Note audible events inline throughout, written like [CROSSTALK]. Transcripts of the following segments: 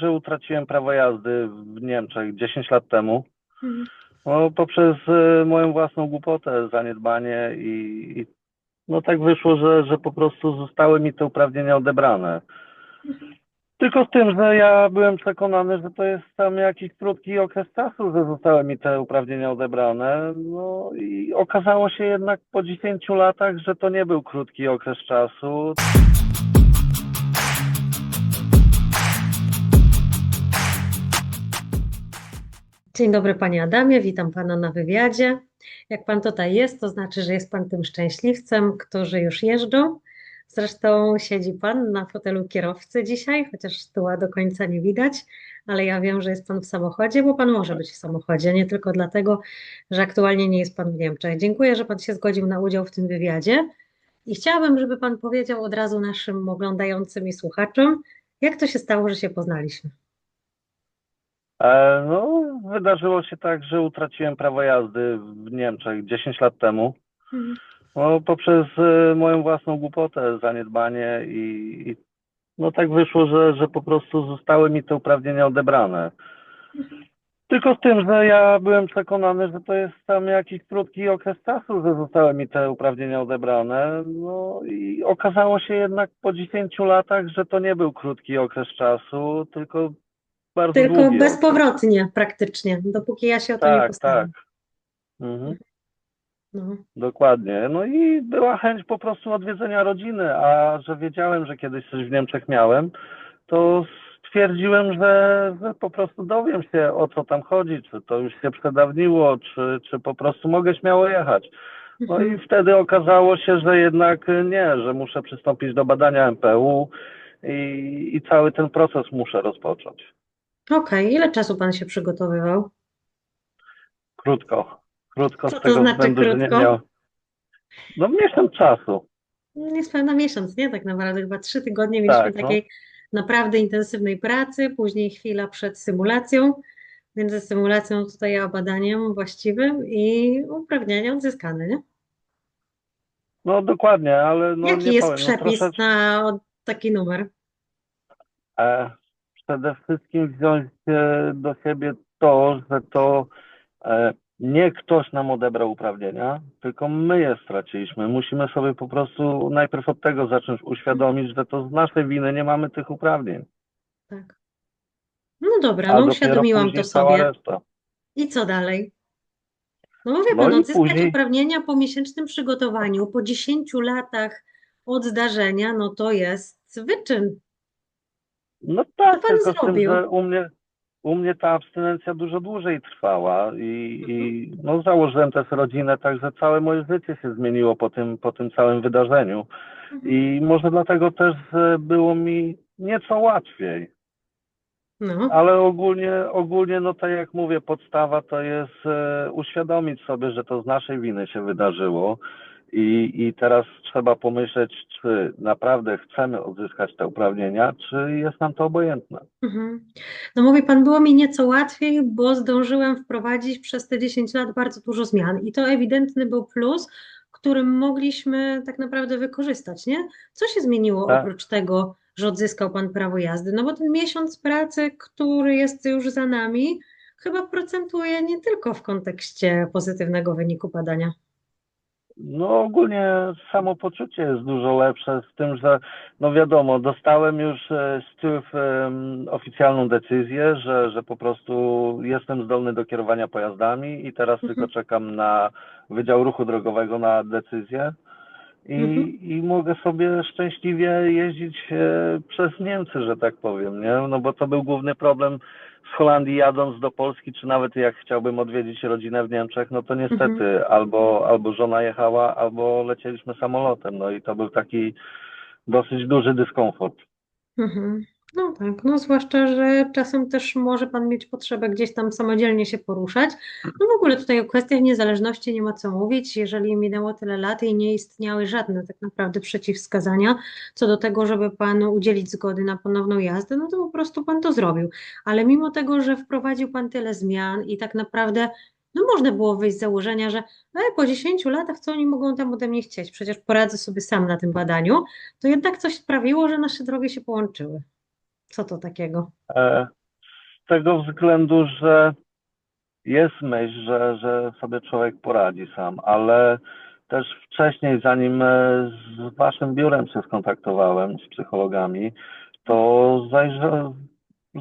że utraciłem prawo jazdy w Niemczech 10 lat temu. Mhm. No, poprzez e, moją własną głupotę, zaniedbanie i, i no tak wyszło, że, że po prostu zostały mi te uprawnienia odebrane. Tylko z tym, że ja byłem przekonany, że to jest tam jakiś krótki okres czasu, że zostały mi te uprawnienia odebrane. No i okazało się jednak po 10 latach, że to nie był krótki okres czasu. Dzień dobry Panie Adamie, witam Pana na wywiadzie. Jak Pan tutaj jest, to znaczy, że jest Pan tym szczęśliwcem, którzy już jeżdżą. Zresztą siedzi Pan na fotelu kierowcy dzisiaj, chociaż tyła do końca nie widać, ale ja wiem, że jest Pan w samochodzie, bo Pan może być w samochodzie, nie tylko dlatego, że aktualnie nie jest Pan w Niemczech. Dziękuję, że Pan się zgodził na udział w tym wywiadzie i chciałabym, żeby Pan powiedział od razu naszym oglądającym i słuchaczom, jak to się stało, że się poznaliśmy. E, no, wydarzyło się tak, że utraciłem prawo jazdy w Niemczech 10 lat temu. Mhm. No, poprzez e, moją własną głupotę, zaniedbanie i, i no tak wyszło, że, że po prostu zostały mi te uprawnienia odebrane. Tylko z tym, że ja byłem przekonany, że to jest tam jakiś krótki okres czasu, że zostały mi te uprawnienia odebrane. No i okazało się jednak po 10 latach, że to nie był krótki okres czasu, tylko bardzo Tylko bezpowrotnie praktycznie, dopóki ja się o to nie Tak, postaram. tak. Mhm. No. Dokładnie. No i była chęć po prostu odwiedzenia rodziny, a że wiedziałem, że kiedyś coś w Niemczech miałem, to stwierdziłem, że, że po prostu dowiem się o co tam chodzi, czy to już się przedawniło, czy, czy po prostu mogę śmiało jechać. No i wtedy okazało się, że jednak nie, że muszę przystąpić do badania MPU i, i cały ten proces muszę rozpocząć. Okej, ile czasu pan się przygotowywał? Krótko. Krótko Co z to tego znaczy względu, że nie krótko? miał. No miesiąc czasu. Niespełna miesiąc, nie? Tak naprawdę chyba trzy tygodnie mieliśmy Tak, no. takiej naprawdę intensywnej pracy, później chwila przed symulacją, między symulacją tutaj a badaniem właściwym i uprawnienia odzyskane, nie? No dokładnie, ale no Jaki nie jest powiem, no przepis troszeczkę na taki numer? e, przede wszystkim wziąć do siebie to, że to e, nie ktoś nam odebrał uprawnienia, tylko my je straciliśmy. Musimy sobie po prostu najpierw od tego zacząć uświadomić, że to z naszej winy nie mamy tych uprawnień. Tak. No dobra, A no uświadomiłam to sobie. I co dalej? No mówię No pan, i odzyskać później- uprawnienia po miesięcznym przygotowaniu, po 10 latach od zdarzenia, no to jest wyczyn. No tak, Co pan tylko tym, zrobił? że u mnie, u mnie ta abstynencja dużo dłużej trwała i, i Mhm. no, założyłem też rodzinę, także całe moje życie się zmieniło po tym, po tym całym wydarzeniu. Mhm. I może dlatego też było mi nieco łatwiej. No, Ale ogólnie, ogólnie, no tak jak mówię, podstawa to jest e, uświadomić sobie, że to z naszej winy się wydarzyło. I, I teraz trzeba pomyśleć, czy naprawdę chcemy odzyskać te uprawnienia, czy jest nam to obojętne. mhm. No mówi pan, było mi nieco łatwiej, bo zdążyłem wprowadzić przez te 10 lat bardzo dużo zmian i to ewidentny był plus, którym mogliśmy tak naprawdę wykorzystać, nie? Co się zmieniło Tak. oprócz tego, że odzyskał pan prawo jazdy? No bo ten miesiąc pracy, który jest już za nami, chyba procentuje nie tylko w kontekście pozytywnego wyniku badania. No ogólnie samopoczucie jest dużo lepsze z tym, że no wiadomo, dostałem już e, z TÜV oficjalną decyzję, że, że po prostu jestem zdolny do kierowania pojazdami i teraz Mhm. tylko czekam na Wydział Ruchu Drogowego na decyzję i, Mhm. i mogę sobie szczęśliwie jeździć e, przez Niemcy, że tak powiem, nie? No bo to był główny problem z Holandii jadąc do Polski, czy nawet jak chciałbym odwiedzić rodzinę w Niemczech, no to niestety albo, albo żona jechała, albo lecieliśmy samolotem. No i to był taki dosyć duży dyskomfort. Mhm. No tak, no zwłaszcza, że czasem też może Pan mieć potrzebę gdzieś tam samodzielnie się poruszać. No w ogóle tutaj o kwestiach niezależności nie ma co mówić. Jeżeli minęło tyle lat i nie istniały żadne tak naprawdę przeciwwskazania co do tego, żeby Panu udzielić zgody na ponowną jazdę, no to po prostu Pan to zrobił. Ale mimo tego, że wprowadził Pan tyle zmian i tak naprawdę no można było wyjść z założenia, że no, po 10 latach co oni mogą tam ode mnie chcieć? Przecież poradzę sobie sam na tym badaniu to jednak coś sprawiło, że nasze drogi się połączyły. Co to takiego? E, Z tego względu, że jest myśl, że, że sobie człowiek poradzi sam, ale też wcześniej, zanim e, z waszym biurem się skontaktowałem, z psychologami, to zajrzę,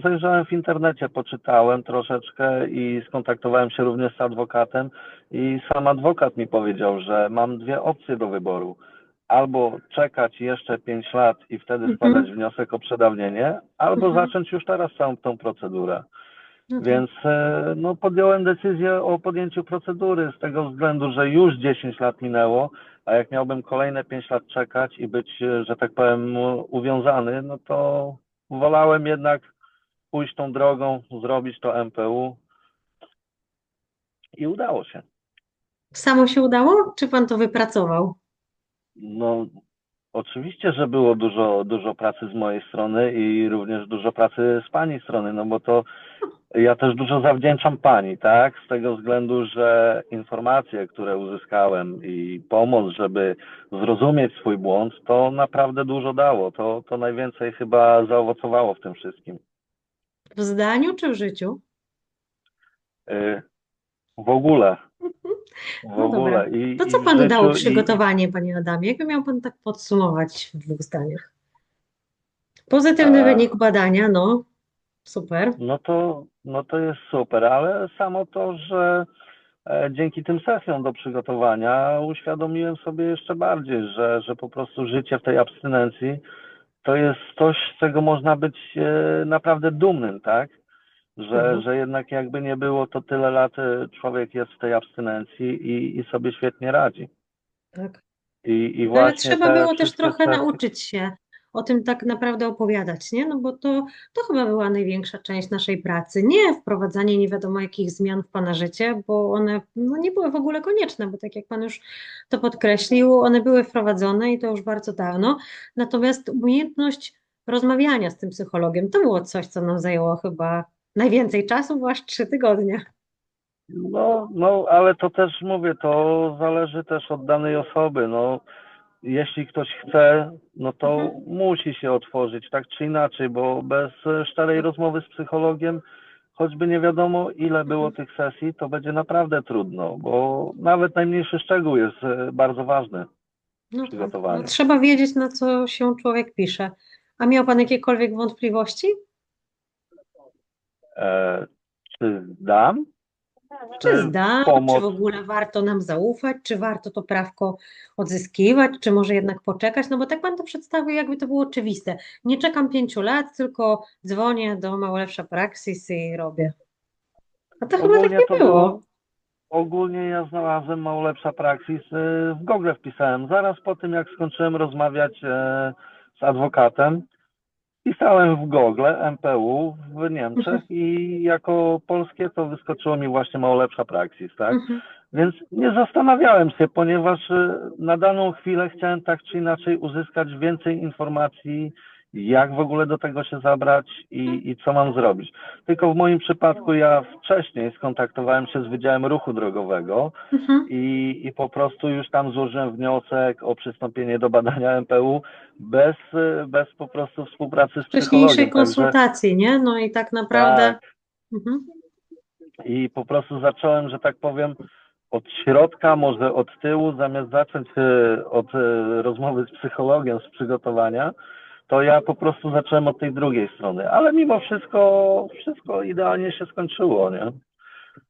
zajrzałem w internecie, poczytałem troszeczkę i skontaktowałem się również z adwokatem i sam adwokat mi powiedział, że mam dwie opcje do wyboru. Albo czekać jeszcze 5 lat i wtedy Mhm. składać wniosek o przedawnienie, albo Mhm. zacząć już teraz całą tą procedurę. Tak. Więc e, no, podjąłem decyzję o podjęciu procedury z tego względu, że już 10 lat minęło, a jak miałbym kolejne 5 lat czekać i być, e, że tak powiem, uwiązany, no to wolałem jednak pójść tą drogą, zrobić to MPU i udało się. Samo się udało, czy pan to wypracował? No, oczywiście, że było dużo, dużo pracy z mojej strony i również dużo pracy z pani strony, no bo to ja też dużo zawdzięczam pani, tak? Z tego względu, że informacje, które uzyskałem i pomoc, żeby zrozumieć swój błąd, to naprawdę dużo dało. To, to najwięcej chyba zaowocowało w tym wszystkim. W zdaniu czy w życiu? Y, W ogóle. No dobra. To co panu dało i- przygotowanie, panie Adamie? Jakby miał pan tak podsumować w dwóch zdaniach? Pozytywny A. wynik badania, no super. No to, no to jest super, ale samo to, że e, dzięki tym sesjom do przygotowania uświadomiłem sobie jeszcze bardziej, że, że po prostu życie w tej abstynencji to jest coś, z czego można być e, naprawdę dumnym, tak? Że, Mhm. że jednak jakby nie było, to tyle lat e, człowiek jest w tej abstynencji i, i sobie świetnie radzi. Tak. I, i No ale właśnie trzeba te było też trochę sesje- nauczyć się o tym tak naprawdę opowiadać, nie? No bo to, to chyba była największa część naszej pracy. Nie wprowadzanie nie wiadomo jakich zmian w pana życie, bo one no, nie były w ogóle konieczne, bo tak jak pan już to podkreślił, one były wprowadzone i to już bardzo dawno. Natomiast umiejętność rozmawiania z tym psychologiem to było coś, co nam zajęło chyba najwięcej czasu, bo aż trzy tygodnie. No, no, ale to też mówię, to zależy też od danej osoby. No, jeśli ktoś chce, no to Mhm. musi się otworzyć, tak czy inaczej, bo bez szczerej rozmowy z psychologiem, choćby nie wiadomo ile było Mhm. tych sesji, to będzie naprawdę trudno, bo nawet najmniejszy szczegół jest e, bardzo ważny. No tak, Przygotowanie. no, trzeba wiedzieć, na co się człowiek pisze. A miał pan jakiekolwiek wątpliwości? E, czy zdam? Czy zdam, pomoc? czy w ogóle warto nam zaufać, czy warto to prawko odzyskiwać, czy może jednak poczekać? No bo tak pan to przedstawił, jakby to było oczywiste. Nie czekam pięciu lat, tylko dzwonię do Małolepsza Praxis i robię. A to chyba tak Ogólnie nie to było. Ogólnie ja znalazłem mało lepsza praksis. e, W Google wpisałem. Zaraz po tym, jak skończyłem rozmawiać e, z adwokatem, pisałem w Google MPU w Niemczech Mhm. i jako polskie to wyskoczyło mi właśnie mało lepsza praksis, tak? Mhm. Więc nie zastanawiałem się, ponieważ e, na daną chwilę chciałem tak czy inaczej uzyskać więcej informacji, jak w ogóle do tego się zabrać i, i co mam zrobić. Tylko w moim przypadku ja wcześniej skontaktowałem się z Wydziałem Ruchu Drogowego Mhm. i, i po prostu już tam złożyłem wniosek o przystąpienie do badania MPU bez, bez po prostu współpracy z. Wcześniejszej Także- konsultacji, nie? No i tak naprawdę. Tak, Mhm. i po prostu zacząłem, że tak powiem, od środka, może od tyłu, zamiast zacząć e, od e, rozmowy z psychologiem, z przygotowania, to ja po prostu zacząłem od tej drugiej strony. Ale mimo wszystko, wszystko idealnie się skończyło, nie?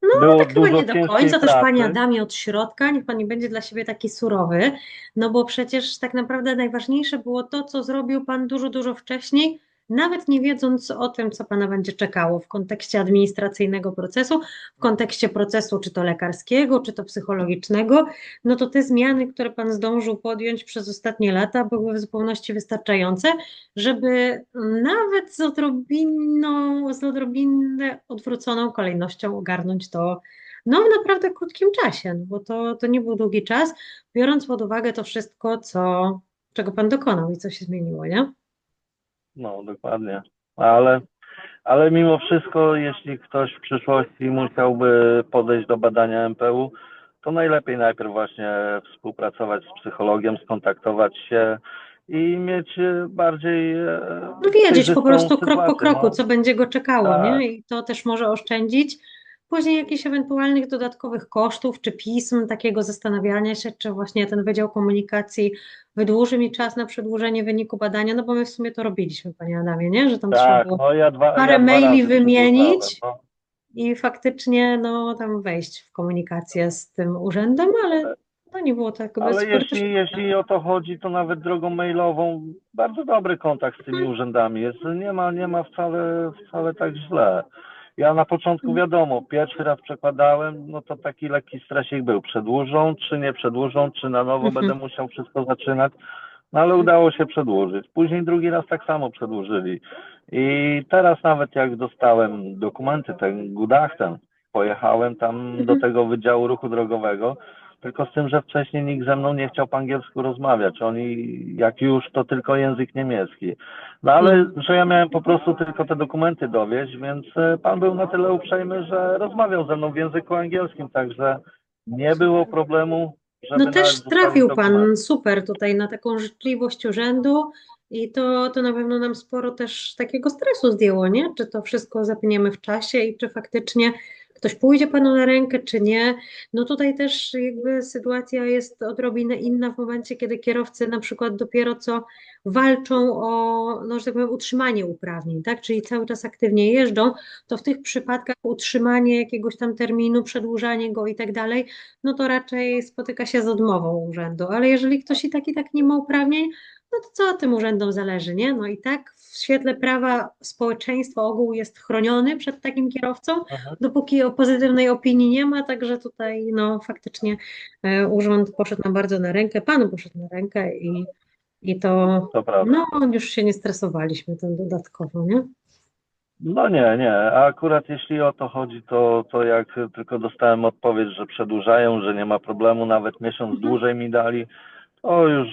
No, Było tak chyba nie do końca też pracy. Panie Adamie od środka, niech Pan nie będzie dla siebie taki surowy, no bo przecież tak naprawdę najważniejsze było to, co zrobił Pan dużo, dużo wcześniej, nawet nie wiedząc o tym, co Pana będzie czekało w kontekście administracyjnego procesu, w kontekście procesu czy to lekarskiego, czy to psychologicznego, no to te zmiany, które Pan zdążył podjąć przez ostatnie lata, były w zupełności wystarczające, żeby nawet z odrobiną, z odrobinę odwróconą kolejnością ogarnąć to no w naprawdę krótkim czasie, no bo to, to nie był długi czas, biorąc pod uwagę to wszystko, co, czego Pan dokonał i co się zmieniło, nie? No, dokładnie. Ale, ale mimo wszystko, jeśli ktoś w przyszłości musiałby podejść do badania MPU, to najlepiej najpierw właśnie współpracować z psychologiem, skontaktować się i mieć bardziej No wiedzieć po prostu krok po kroku, no. co będzie go czekało, Tak. nie? I to też może oszczędzić później jakichś ewentualnych dodatkowych kosztów czy pism, takiego zastanawiania się, czy właśnie ten Wydział Komunikacji wydłuży mi czas na przedłużenie wyniku badania, no bo my w sumie to robiliśmy, Panie Adamie, nie? Że tam trzeba Tak, było no ja dwa, parę ja maili wymienić. no. i faktycznie no tam wejść w komunikację z tym urzędem, ale to nie było tak Ale jeśli, jeśli o to chodzi, to nawet drogą mailową bardzo dobry kontakt z tymi Mhm. urzędami jest. Nie ma, nie ma wcale, wcale tak źle. Ja na początku wiadomo, pierwszy raz przekładałem, no to taki lekki stresik był. Przedłużą, czy nie przedłużą, czy na nowo Mhm. będę musiał wszystko zaczynać. No ale udało się przedłużyć. Później drugi raz tak samo przedłużyli. I teraz nawet jak dostałem dokumenty, ten Gutachten, pojechałem tam do Mhm. tego Wydziału Ruchu Drogowego, tylko z tym, że wcześniej nikt ze mną nie chciał po angielsku rozmawiać. Oni, jak już, to tylko język niemiecki. No ale, że ja miałem po prostu tylko te dokumenty dowieść, więc e, pan był na tyle uprzejmy, że rozmawiał ze mną w języku angielskim, także nie było problemu, No też trafił dokumenty. Pan super tutaj na taką życzliwość urzędu i to, to na pewno nam sporo też takiego stresu zdjęło, nie? Czy to wszystko zapniemy w czasie i czy faktycznie ktoś pójdzie Panu na rękę, czy nie. No tutaj też jakby sytuacja jest odrobinę inna w momencie, kiedy kierowcy na przykład dopiero co walczą o, no, że tak powiem, utrzymanie uprawnień, tak? Czyli cały czas aktywnie jeżdżą, to w tych przypadkach utrzymanie jakiegoś tam terminu, przedłużanie go i tak dalej, no to raczej spotyka się z odmową urzędu. Ale jeżeli ktoś i tak i tak nie ma uprawnień, no to co tym urzędom zależy, nie? No i tak w świetle prawa społeczeństwa ogół jest chroniony przed takim kierowcą, Mhm. dopóki o pozytywnej opinii nie ma, także tutaj no faktycznie e, urząd poszedł nam bardzo na rękę, panu poszedł na rękę i, i to To no już się nie stresowaliśmy tym dodatkowo, nie? No nie, nie. A akurat jeśli o to chodzi, to, to jak tylko dostałem odpowiedź, że przedłużają, że nie ma problemu, nawet miesiąc Mhm. dłużej mi dali, to już,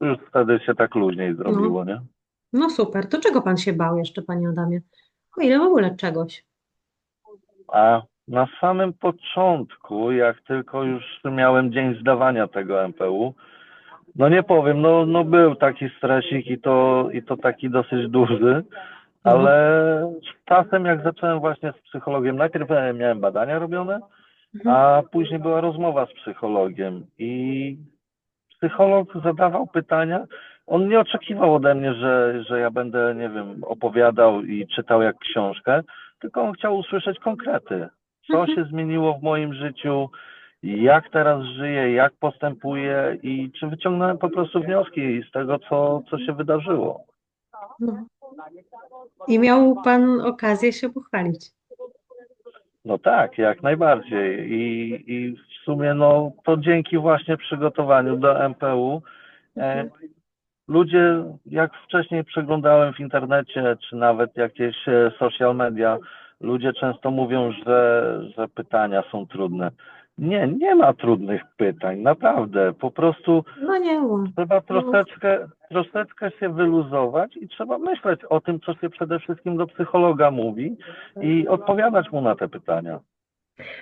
już wtedy się tak luźniej zrobiło, nie? No super, to czego pan się bał jeszcze, panie Adamie? O ile w ogóle czegoś? A na samym początku, jak tylko już miałem dzień zdawania tego MPU, no nie powiem, no, no był taki stresik i to, i to taki dosyć duży, ale z czasem jak zacząłem właśnie z psychologiem, najpierw miałem badania robione, Mhm. a później była rozmowa z psychologiem i psycholog zadawał pytania. On nie oczekiwał ode mnie, że, że ja będę, nie wiem, opowiadał i czytał jak książkę, tylko on chciał usłyszeć konkrety. Co Mhm. się zmieniło w moim życiu, jak teraz żyję, jak postępuję i czy wyciągnąłem po prostu wnioski z tego, co, co się wydarzyło. No. I miał pan okazję się pochwalić. No tak, jak najbardziej. I, I w sumie no, to dzięki właśnie przygotowaniu do MPU e, ludzie, jak wcześniej przeglądałem w internecie, czy nawet jakieś e, social media, ludzie często mówią, że, że pytania są trudne. Nie, nie ma trudnych pytań, naprawdę. Po prostu No nie trzeba troszeczkę, troszeczkę się wyluzować i trzeba myśleć o tym, co się przede wszystkim do psychologa mówi i odpowiadać mu na te pytania.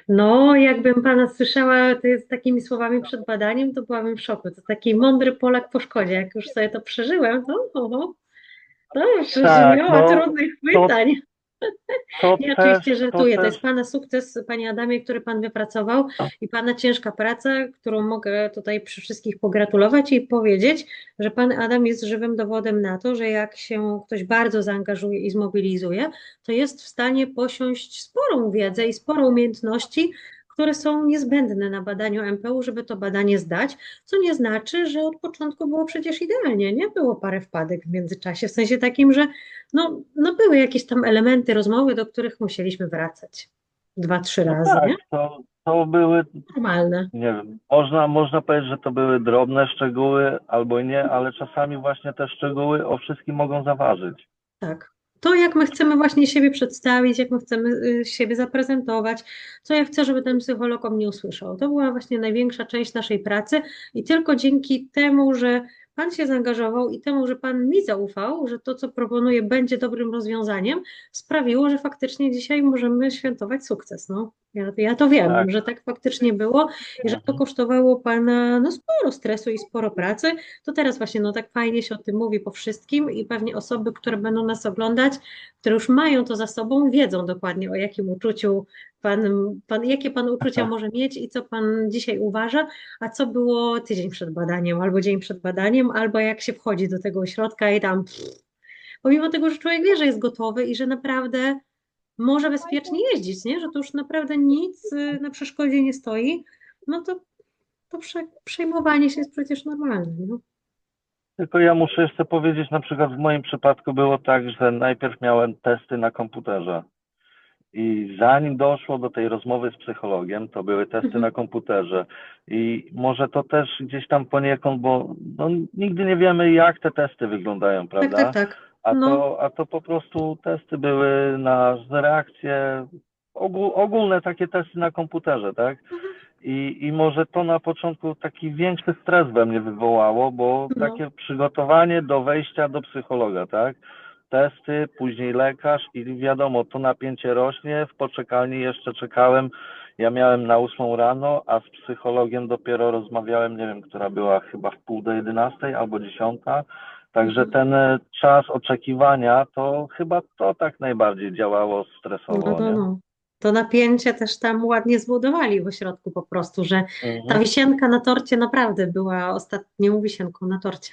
No, jakbym pana słyszała ty z takimi słowami przed badaniem, to byłabym w szoku. To taki mądry Polak po szkodzie. Jak już sobie to przeżyłem, to oho, to już Tak, nie ma no, trudnych to pytań. To Ja też, oczywiście to żartuję. To jest Pana sukces, Panie Adamie, który Pan wypracował i Pana ciężka praca, którą mogę tutaj przy wszystkich pogratulować i powiedzieć, że Pan Adam jest żywym dowodem na to, że jak się ktoś bardzo zaangażuje i zmobilizuje, to jest w stanie posiąść sporą wiedzę i sporo umiejętności, które są niezbędne na badaniu MPU, żeby to badanie zdać, co nie znaczy, że od początku było przecież idealnie, nie było parę wpadek w międzyczasie, w sensie takim, że no, no były jakieś tam elementy rozmowy, do których musieliśmy wracać dwa, trzy razy, tak, nie? to, to były, Normalne. nie wiem, można, można powiedzieć, że to były drobne szczegóły albo nie, ale czasami właśnie te szczegóły o wszystkim mogą zaważyć. Tak. To, jak my chcemy właśnie siebie przedstawić, jak my chcemy y, siebie zaprezentować, co ja chcę, żeby ten psycholog o mnie usłyszał. To była właśnie największa część naszej pracy i tylko dzięki temu, że pan się zaangażował i temu, że pan mi zaufał, że to, co proponuję, będzie dobrym rozwiązaniem, sprawiło, że faktycznie dzisiaj możemy świętować sukces. No, ja, ja to wiem, Tak. że tak faktycznie było i że to Mhm. kosztowało pana no, sporo stresu i sporo pracy. To teraz właśnie no, tak fajnie się o tym mówi po wszystkim i pewnie osoby, które będą nas oglądać, które już mają to za sobą, wiedzą dokładnie o jakim uczuciu pan, pan jakie pan uczucia Aha. może mieć i co pan dzisiaj uważa, a co było tydzień przed badaniem, albo dzień przed badaniem, albo jak się wchodzi do tego ośrodka i tam pff, pomimo tego, że człowiek wie, że jest gotowy i że naprawdę może bezpiecznie jeździć, nie? Że to już naprawdę nic y, na przeszkodzie nie stoi, no to, to prze, przejmowanie się jest przecież normalne, no. Tylko ja muszę jeszcze powiedzieć, na przykład w moim przypadku było tak, że najpierw miałem testy na komputerze. I zanim doszło do tej rozmowy z psychologiem, to były testy Mhm. na komputerze. I może to też gdzieś tam poniekąd, bo no, nigdy nie wiemy, jak te testy wyglądają, Tak, prawda? tak, tak. A No. to, a to po prostu testy były na reakcje, ogól, ogólne takie testy na komputerze, tak? I, I może to na początku taki większy stres we mnie wywołało, bo No. takie przygotowanie do wejścia do psychologa, tak? Testy, później lekarz i wiadomo, to napięcie rośnie. W poczekalni jeszcze czekałem. Ja miałem na ósmą rano, a z psychologiem dopiero rozmawiałem, nie wiem, która była chyba w pół do jedenastej albo dziesiąta. Także Mhm. ten e, czas oczekiwania, to chyba to tak najbardziej działało stresowo, No, no, no. To napięcie też tam ładnie zbudowali w ośrodku po prostu, że ta Mhm. wisienka na torcie naprawdę była ostatnią wisienką na torcie.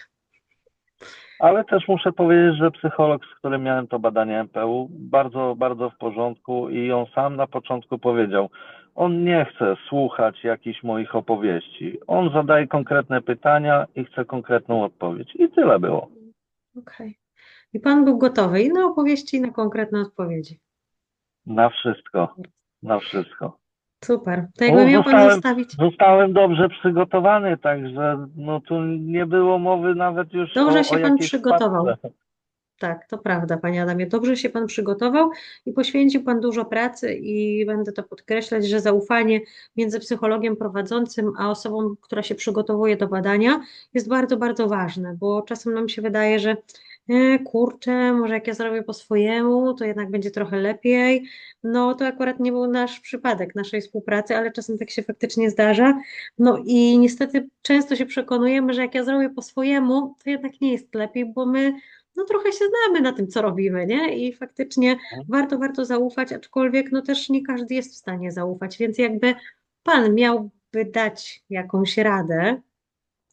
Ale też muszę powiedzieć, że psycholog, z którym miałem to badanie MPU, bardzo, bardzo w porządku i on sam na początku powiedział, on nie chce słuchać jakichś moich opowieści. On zadaje konkretne pytania i chce konkretną odpowiedź. I tyle było. Okej. I pan był gotowy i na opowieści, i na konkretne odpowiedzi. Na wszystko. Na wszystko. Super. To jakby miał pan zostawić. Zostałem dobrze przygotowany, także no tu nie było mowy nawet już Dobrze o, się o pan przygotował. wpadce. Tak, to prawda, panie Adamie. Dobrze się pan przygotował i poświęcił pan dużo pracy i będę to podkreślać, że zaufanie między psychologiem prowadzącym a osobą, która się przygotowuje do badania jest bardzo, bardzo ważne, bo czasem nam się wydaje, że kurczę, może jak ja zrobię po swojemu, to jednak będzie trochę lepiej. No to akurat nie był nasz przypadek naszej współpracy, ale czasem tak się faktycznie zdarza. No i niestety często się przekonujemy, że jak ja zrobię po swojemu, to jednak nie jest lepiej, bo my no trochę się znamy na tym, co robimy, nie? I faktycznie warto, warto zaufać, aczkolwiek no też nie każdy jest w stanie zaufać, więc jakby Pan miałby dać jakąś radę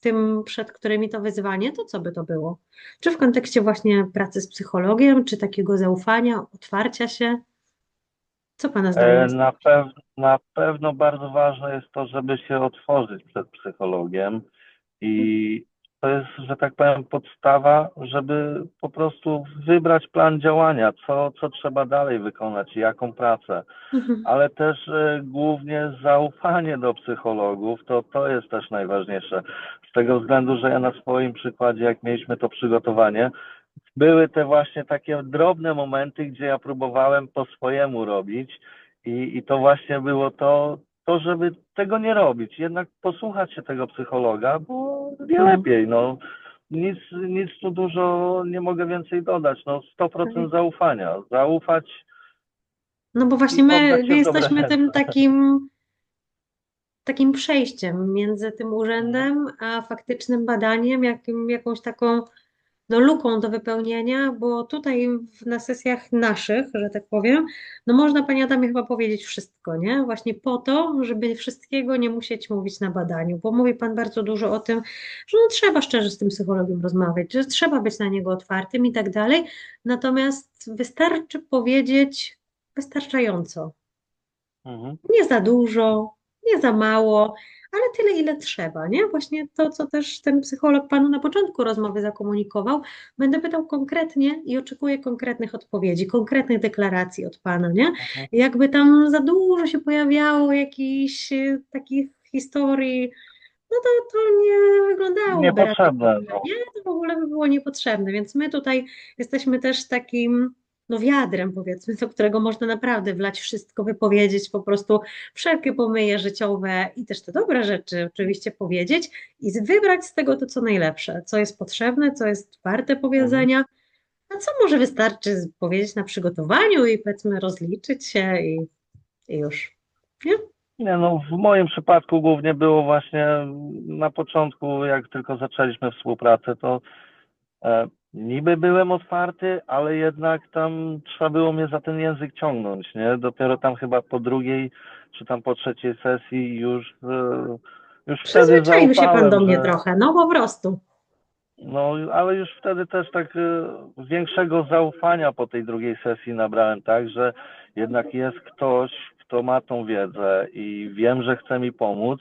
tym, przed którymi to wyzwanie, to co by to było? Czy w kontekście właśnie pracy z psychologiem, czy takiego zaufania, otwarcia się? Co Pana E, zdaniem? Na, pew, na pewno bardzo ważne jest to, żeby się otworzyć przed psychologiem i to jest, że tak powiem, podstawa, żeby po prostu wybrać plan działania, co, co trzeba dalej wykonać, jaką pracę, Mhm. ale też e, głównie zaufanie do psychologów, to, to jest też najważniejsze. Z tego względu, że ja na swoim przykładzie, jak mieliśmy to przygotowanie, były te właśnie takie drobne momenty, gdzie ja próbowałem po swojemu robić i, i to właśnie było to, to, żeby tego nie robić, jednak posłuchać się tego psychologa, bo wie Mhm. lepiej, no. Nic, nic tu dużo nie mogę więcej dodać, no 100% Tak. zaufania, zaufać No bo właśnie my, jesteśmy tym takim, takim przejściem między tym urzędem a faktycznym badaniem, jakim, jakąś taką no, luką do wypełnienia, bo tutaj w, na sesjach naszych, że tak powiem, no można Pani Adamie chyba powiedzieć wszystko, nie? Właśnie po to, żeby wszystkiego nie musieć mówić na badaniu, bo mówi Pan bardzo dużo o tym, że no, trzeba szczerze z tym psychologiem rozmawiać, że trzeba być na niego otwartym i tak dalej, natomiast wystarczy powiedzieć wystarczająco. Mhm. Nie za dużo, nie za mało, ale tyle, ile trzeba, nie? Właśnie to, co też ten psycholog panu na początku rozmowy zakomunikował. Będę pytał konkretnie i oczekuję konkretnych odpowiedzi, konkretnych deklaracji od pana, nie? Jakby tam za dużo się pojawiało jakichś e, takich historii, no to, to nie wyglądałoby Niepotrzebne, no. nie? To w ogóle by było niepotrzebne, więc my tutaj jesteśmy też takim no wiadrem powiedzmy, do którego można naprawdę wlać wszystko, wypowiedzieć po prostu wszelkie pomyje życiowe i też te dobre rzeczy oczywiście powiedzieć i wybrać z tego to, co najlepsze, co jest potrzebne, co jest warte powiedzenia, a co może wystarczy powiedzieć na przygotowaniu i powiedzmy rozliczyć się i, i już. Nie? Nie, no w moim przypadku głównie było właśnie na początku, jak tylko zaczęliśmy współpracę, to e, niby byłem otwarty, ale jednak tam trzeba było mnie za ten język ciągnąć, nie? Dopiero tam chyba po drugiej, czy tam po trzeciej sesji już, e, już wtedy Przyzwyczaił się pan do mnie że, trochę, no po prostu. no ale już wtedy też tak e, większego zaufania po tej drugiej sesji nabrałem, tak, że jednak jest ktoś, kto ma tą wiedzę i wiem, że chce mi pomóc.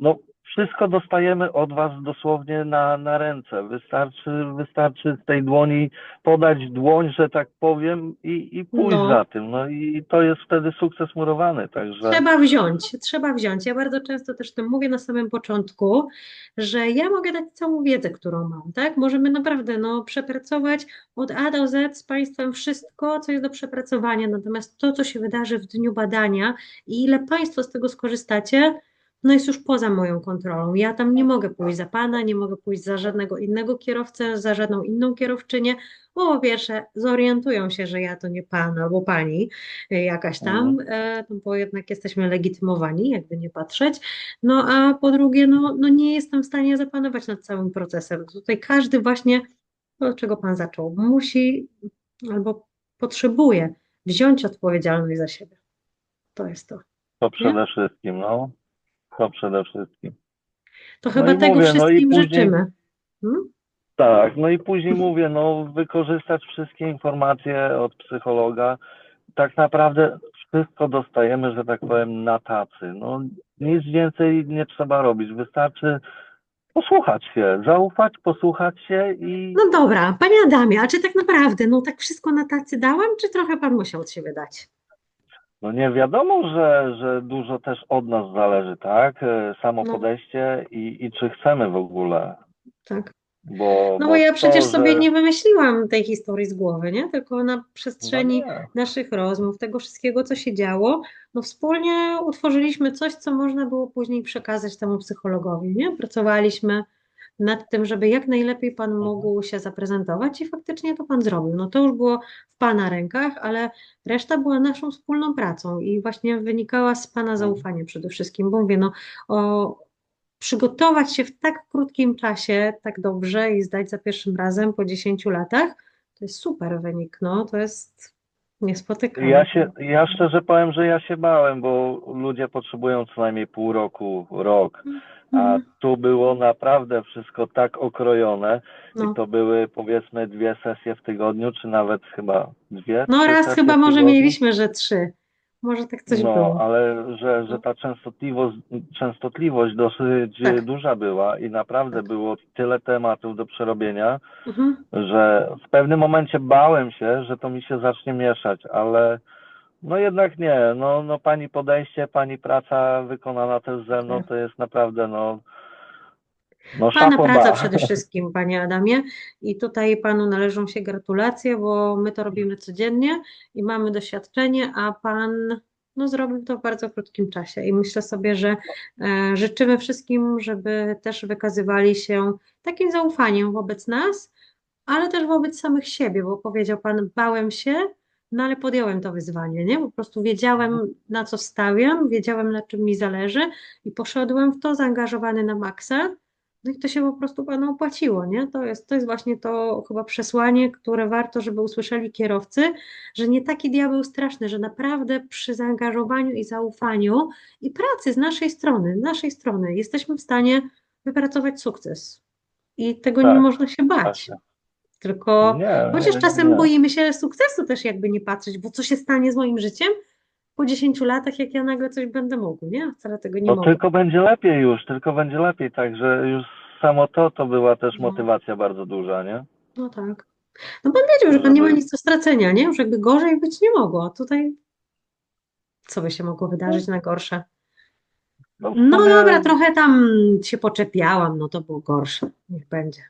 No, wszystko dostajemy od Was dosłownie na, na ręce. Wystarczy, wystarczy z tej dłoni podać dłoń, że tak powiem, i, i pójść No. za tym. No i to jest wtedy sukces murowany. Także Trzeba wziąć, trzeba wziąć. Ja bardzo często też tym mówię na samym początku, że ja mogę dać całą wiedzę, którą mam, tak? Możemy naprawdę no, przepracować od A do Z z Państwem wszystko, co jest do przepracowania, natomiast to, co się wydarzy w dniu badania i ile Państwo z tego skorzystacie, no jest już poza moją kontrolą. Ja tam nie mogę pójść za Pana, nie mogę pójść za żadnego innego kierowcę, za żadną inną kierowczynię, bo po pierwsze zorientują się, że ja to nie Pan albo Pani, jakaś tam, e, no bo jednak jesteśmy legitymowani, jakby nie patrzeć. No a po drugie, no, no nie jestem w stanie zapanować nad całym procesem. Tutaj każdy właśnie, no, od czego Pan zaczął, musi albo potrzebuje wziąć odpowiedzialność za siebie. To jest to. to przede wszystkim, no. To przede wszystkim. To No chyba i tego mówię, no wszystkim później- życzymy. Hmm? Tak, no i później mówię, no wykorzystać wszystkie informacje od psychologa. Tak naprawdę wszystko dostajemy, że tak powiem, na tacy. No nic więcej nie trzeba robić. Wystarczy posłuchać się, zaufać, posłuchać się i No dobra, Panie Adamie, a czy tak naprawdę, no tak wszystko na tacy dałam, czy trochę Pan musiał od siebie dać? No nie wiadomo, że, że dużo też od nas zależy, tak? E, Samo No. podejście i, i czy chcemy w ogóle. Tak. Bo, No bo ja to, przecież sobie że- nie wymyśliłam tej historii z głowy, nie? Tylko na no przestrzeni nie. naszych rozmów, tego wszystkiego, co się działo, no wspólnie utworzyliśmy coś, co można było później przekazać temu psychologowi, nie? Pracowaliśmy nad tym, żeby jak najlepiej Pan Mhm. mógł się zaprezentować i faktycznie to Pan zrobił. No to już było w Pana rękach, ale reszta była naszą wspólną pracą i właśnie wynikała z Pana zaufania przede wszystkim, bo mówię, no o przygotować się w tak krótkim czasie, tak dobrze i zdać za pierwszym razem po 10 latach, to jest super wynik, no to jest niespotykane. Ja się, ja szczerze powiem, że ja się bałem, bo ludzie potrzebują co najmniej pół roku, rok, a Mhm. tu było naprawdę wszystko tak okrojone No, i to były powiedzmy dwie sesje w tygodniu, czy nawet chyba dwie, no raz chyba może mieliśmy, że trzy. Może tak coś No, było. ale że, że ta częstotliwość, częstotliwość dosyć Tak. duża była i naprawdę Tak. było tyle tematów do przerobienia, Mhm. że w pewnym momencie bałem się, że to mi się zacznie mieszać, ale no jednak nie, no, no pani podejście, pani praca wykonana też ze mną to jest naprawdę no, no Pana praca [LAUGHS] przede wszystkim, Panie Adamie. I tutaj Panu należą się gratulacje, bo my to robimy codziennie i mamy doświadczenie, a Pan no, zrobił to w bardzo krótkim czasie. I myślę sobie, że e, życzymy wszystkim, żeby też wykazywali się takim zaufaniem wobec nas, ale też wobec samych siebie, bo powiedział Pan, bałem się, no ale podjąłem to wyzwanie, nie? Po prostu wiedziałem, na co stawiam, wiedziałem, na czym mi zależy i poszedłem w to zaangażowany na maksa. No i to się po prostu Panu opłaciło, nie? To jest, to jest właśnie to chyba przesłanie, które warto, żeby usłyszeli kierowcy, że nie taki diabeł straszny, że naprawdę przy zaangażowaniu i zaufaniu i pracy z naszej strony, z naszej strony jesteśmy w stanie wypracować sukces. I tego nie Tak, można się bać. Właśnie. Tylko Nie, chociaż nie, czasem nie. boimy się sukcesu też jakby nie patrzeć, bo co się stanie z moim życiem po 10 latach, jak ja nagle coś będę mógł, nie? A Wcale tego nie No mogę. tylko będzie lepiej już, tylko będzie lepiej, także już samo to, to była też No. motywacja bardzo duża, nie? No tak. No pan wiedział, że pan nie ma nic do stracenia, nie? Już jakby gorzej być nie mogło. Tutaj co by się mogło wydarzyć na gorsze? No, No dobra, trochę tam się poczepiałam, no to było gorsze. Niech będzie.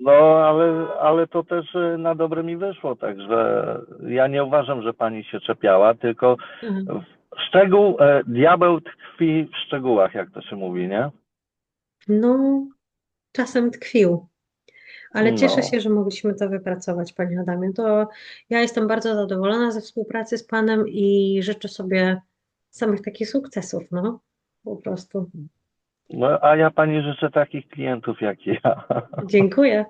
No, ale, ale to też e, na dobre mi wyszło, także ja nie uważam, że pani się czepiała, tylko Mhm. w szczegół, e, diabeł tkwi w szczegółach, jak to się mówi, nie? No, czasem tkwił. Ale cieszę No. się, że mogliśmy to wypracować, Panie Adamie. To ja jestem bardzo zadowolona ze współpracy z Panem i życzę sobie samych takich sukcesów, no, po prostu. No, a ja pani życzę takich klientów jak ja. Dziękuję.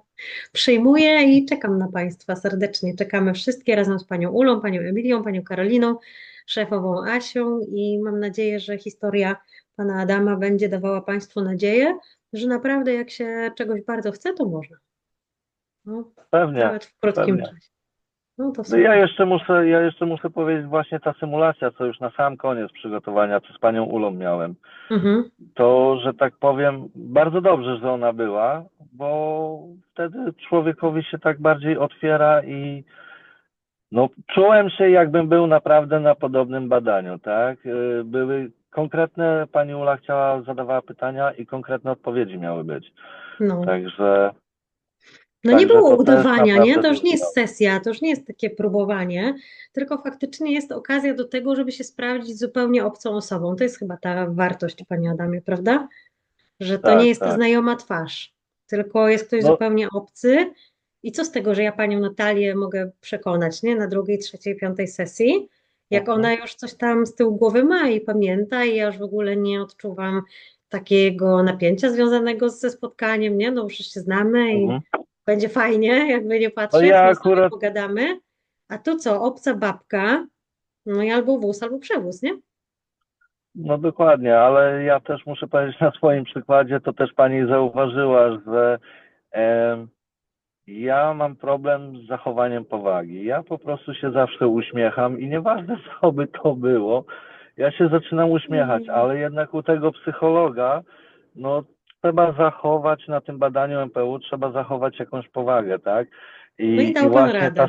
Przyjmuję i czekam na Państwa serdecznie. Czekamy wszystkie razem z Panią Ulą, Panią Emilią, Panią Karoliną, szefową Asią i mam nadzieję, że historia Pana Adama będzie dawała Państwu nadzieję, że naprawdę jak się czegoś bardzo chce, to można. No, Pewnie. nawet w krótkim pewnie. czasie. No to No ja jeszcze muszę, ja jeszcze muszę powiedzieć właśnie ta symulacja, co już na sam koniec przygotowania, co z panią Ulą miałem. Mhm. to, że tak powiem, bardzo dobrze, że ona była, bo wtedy człowiekowi się tak bardziej otwiera i no, czułem się, jakbym był naprawdę na podobnym badaniu, tak? Y, Były konkretne, pani Ula chciała, zadawała pytania i konkretne odpowiedzi miały być. No. Także No nie Także było to udawania, nie? To już nie jest sesja, to już nie jest takie próbowanie, tylko faktycznie jest okazja do tego, żeby się sprawdzić zupełnie obcą osobą. To jest chyba ta wartość, Panie Adamie, prawda? Że to Tak, nie jest ta tak. znajoma twarz, tylko jest ktoś No. zupełnie obcy. I co z tego, że ja Panią Natalię mogę przekonać, nie? Na drugiej, trzeciej, piątej sesji, jak Mhm. ona już coś tam z tyłu głowy ma i pamięta i ja już w ogóle nie odczuwam takiego napięcia związanego ze spotkaniem, nie? No już się znamy i Mhm. Będzie fajnie, jakby nie patrzeć, ja no akurat- pogadamy. A tu co, obca babka, no i albo wóz, albo przewóz, nie? No dokładnie, ale ja też muszę powiedzieć na swoim przykładzie, to też pani zauważyła, że em, ja mam problem z zachowaniem powagi. Ja po prostu się zawsze uśmiecham i nieważne [LAUGHS] co by to było, ja się zaczynam uśmiechać, Mm. ale jednak u tego psychologa, no trzeba zachować na tym badaniu MPU, trzeba zachować jakąś powagę, tak? I, No i dał pan właśnie radę.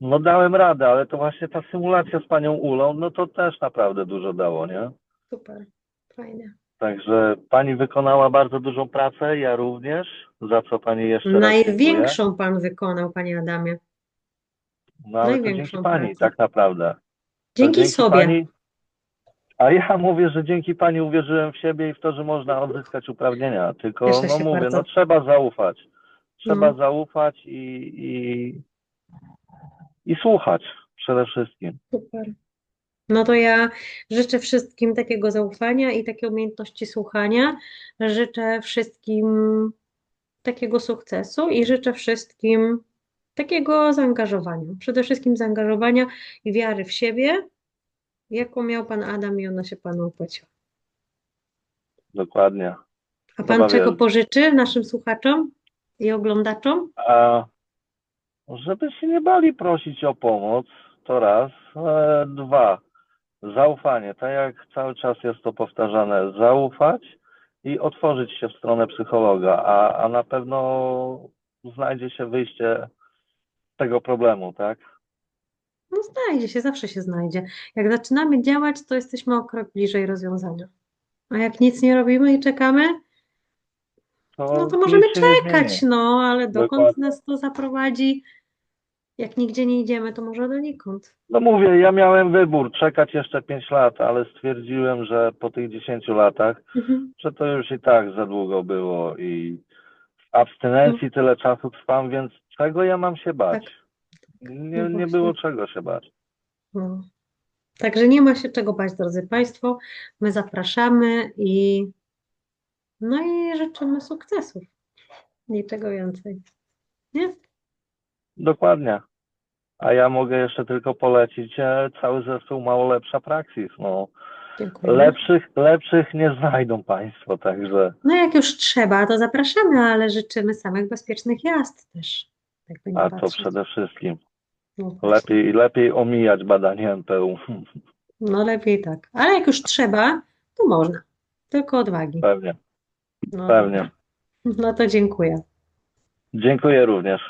no dałem radę, ale to właśnie ta symulacja z panią Ulą, no to też naprawdę dużo dało, nie? Super, fajnie. Także pani wykonała bardzo dużą pracę, ja również, za co pani jeszcze raz. Największą pan wykonał, panie Adamie. No ale to największą dzięki pani, pracę. tak naprawdę. To Dzięki sobie. Pani, a ja [LAUGHS] mówię, że dzięki pani uwierzyłem w siebie i w to, że można odzyskać uprawnienia. Tylko Cieszę no się mówię, bardzo. no trzeba zaufać. Trzeba No. zaufać i, i, i słuchać przede wszystkim. Super. No to ja życzę wszystkim takiego zaufania i takiej umiejętności słuchania. Życzę wszystkim takiego sukcesu i życzę wszystkim takiego zaangażowania. Przede wszystkim zaangażowania i wiary w siebie, jaką miał pan Adam i ona się panu opłaciła. Dokładnie. A pan Dobra, czego pożyczy naszym słuchaczom i oglądaczom? A żeby się nie bali prosić o pomoc, to raz. E, dwa, zaufanie. Tak jak cały czas jest to powtarzane, zaufać i otworzyć się w stronę psychologa, a, a na pewno znajdzie się wyjście z tego problemu, tak? No znajdzie się, zawsze się znajdzie. Jak zaczynamy działać, to jesteśmy o krok bliżej rozwiązania. A jak nic nie robimy i czekamy, no to możemy czekać, no, ale dokąd Dokładnie. nas to zaprowadzi? Jak nigdzie nie idziemy, to może donikąd. No mówię, ja miałem wybór, czekać jeszcze 5 lat, ale stwierdziłem, że po tych 10 latach Mhm. że to już i tak za długo było i w abstynencji tyle czasu trwam, więc czego ja mam się bać? Nie, No nie było czego się bać. No. Także nie ma się czego bać, drodzy Państwo. My zapraszamy i no i życzymy sukcesów. Niczego więcej. Nie? Dokładnie. A ja mogę jeszcze tylko polecić e, cały zespół Mało Lepsza Praksis. No, Dziękuję. lepszych, lepszych nie znajdą Państwo, także No jak już trzeba, to zapraszamy, ale życzymy samych bezpiecznych jazd też. Jakby nie a to patrzeć. przede wszystkim. No. Lepiej, lepiej omijać badanie MPU. No lepiej tak. Ale jak już trzeba, to można. Tylko odwagi. Pewnie, No, pewnie. no to dziękuję. Dziękuję również.